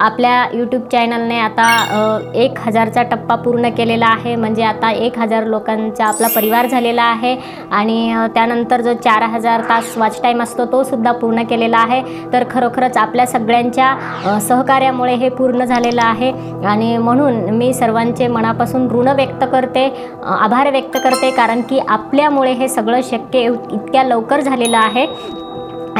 आपल्या यूट्यूब चॅनलने आता एक हजारचा टप्पा पूर्ण केलेला आहे. म्हणजे आता एक हजार लोकांचा आपला परिवार झालेला आहे. आणि त्यानंतर जो चार हजार तास वॉच टाईम असतो तो सुद्धा पूर्ण केलेला आहे. तर खरोखरच आपल्या सगळ्यांच्या सहकार्यामुळे हे पूर्ण झालेलं आहे. आणि म्हणून मी सर्वांचे मनापासून ऋण व्यक्त करते आभार व्यक्त करते. कारण की आपल्यामुळे हे सगळं शक्य इतक्या लवकर झालेलं आहे.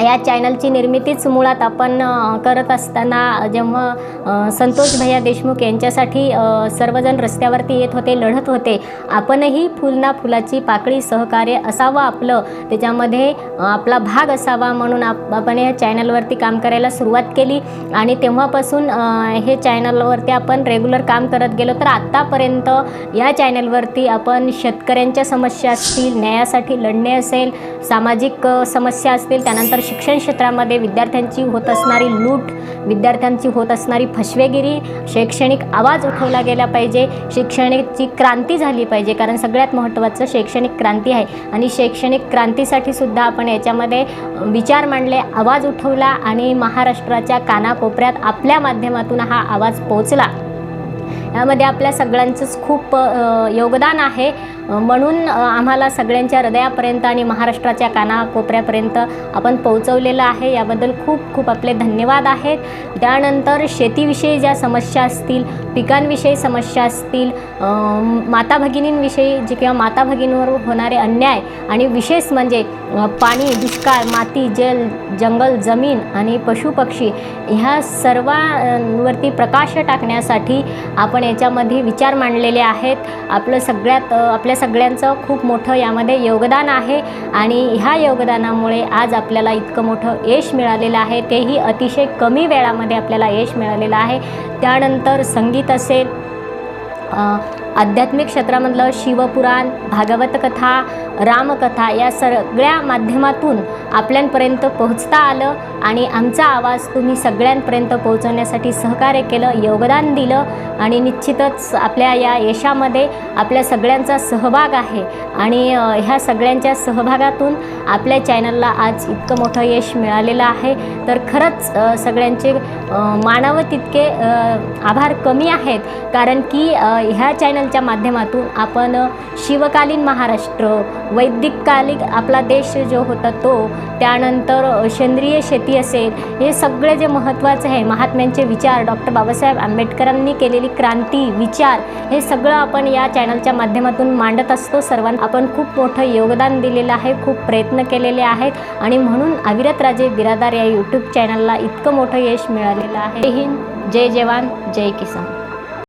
या चॅनलची निर्मितीच मुळात आपण करत असताना जेव्हा संतोष भैया देशमुख यांच्यासाठी सर्वजण रस्त्यावरती येत होते लढत होते आपणही फुल ना फुलाची पाकळी सहकार्य असावं आपलं. त्याच्यामध्ये आपला भाग असावा म्हणून आप आपण या चॅनलवरती काम करायला सुरुवात केली. आणि तेव्हापासून हे चॅनलवरती आपण रेग्युलर काम करत गेलो. तर आत्तापर्यंत या चॅनलवरती आपण शेतकऱ्यांच्या समस्या असतील न्यायासाठी लढणे असेल सामाजिक समस्या असतील त्यानंतर शिक्षण क्षेत्रामध्ये विद्यार्थ्यांची होत असणारी लूट विद्यार्थ्यांची होत असणारी फसवेगिरी शैक्षणिक आवाज उठवला गेला पाहिजे. शैक्षणिकची क्रांती झाली पाहिजे कारण सगळ्यात महत्त्वाचं शैक्षणिक क्रांती आहे. आणि शैक्षणिक क्रांतीसाठी सुद्धा आपण याच्यामध्ये विचार मांडले आवाज उठवला आणि महाराष्ट्राच्या कानाकोपऱ्यात आपल्या माध्यमातून हा आवाज पोचला यामध्ये आपल्या सगळ्यांचंच खूप योगदान आहे. म्हणून आम्हाला सगळ्यांच्या हृदयापर्यंत आणि महाराष्ट्राच्या कानाकोपऱ्यापर्यंत आपण पोहोचवलेलं आहे. याबद्दल खूप खूप आपले धन्यवाद आहेत. त्यानंतर शेतीविषयी ज्या समस्या असतील पिकांविषयी समस्या असतील माता भगिनींविषयी जे किंवा माता भगिनींवर होणारे अन्याय आणि विशेष म्हणजे पाणी दुष्काळ माती जल जंगल जमीन आणि पशुपक्षी ह्या सर्वांवरती प्रकाश टाकण्यासाठी आपण याच्यामध्ये विचार मांडलेले आहेत. आपलं सगळ्यात आपल्या सगळ्यांचं खूप मोठं यामध्ये योगदान आहे आणि ह्या योगदानामुळे आज आपल्याला इतकं मोठं यश मिळालेलं आहे. तेही अतिशय कमी वेळामध्ये आपल्याला यश मिळालेलं आहे. त्यानंतर संगीत असेल आध्यात्मिक क्षेत्रामधलं शिवपुराण भागवत कथा रामकथा या सगळ्या माध्यमातून आपल्यापर्यंत पोहोचता आलं आणि आमचा आवाज तुम्ही सगळ्यांपर्यंत पोहोचवण्यासाठी सहकार्य केलं योगदान दिलं आणि निश्चितच आपल्या या यशामध्ये आपल्या सगळ्यांचा सहभाग आहे. आणि ह्या सगळ्यांच्या सहभागातून आपल्या चॅनलला आज इतकं मोठं यश मिळालेलं आहे. तर खरंच सगळ्यांचे मानावं तितके आभार कमी आहेत. कारण की ह्या चॅनलच्या माध्यमातून आपण शिवकालीन महाराष्ट्र वैदिककालिक आपला देश जो होता तो त्यानंतर सेंद्रिय शेती असेल हे सगळे जे महत्त्वाचं आहे महात्म्यांचे विचार डॉक्टर बाबासाहेब आंबेडकरांनी केलेली क्रांती विचार हे सगळं आपण या चॅनलच्या माध्यमातून मांडत असतो सर्वांना आपण खूप मोठं योगदान दिलेलं आहे खूप प्रयत्न केलेले आहेत आणि म्हणून अविरत राजे बिरादार या यूट्यूब चॅनलला इतकं मोठं यश मिळालेलं आहे. जय हिंद जय जवान जय किसान.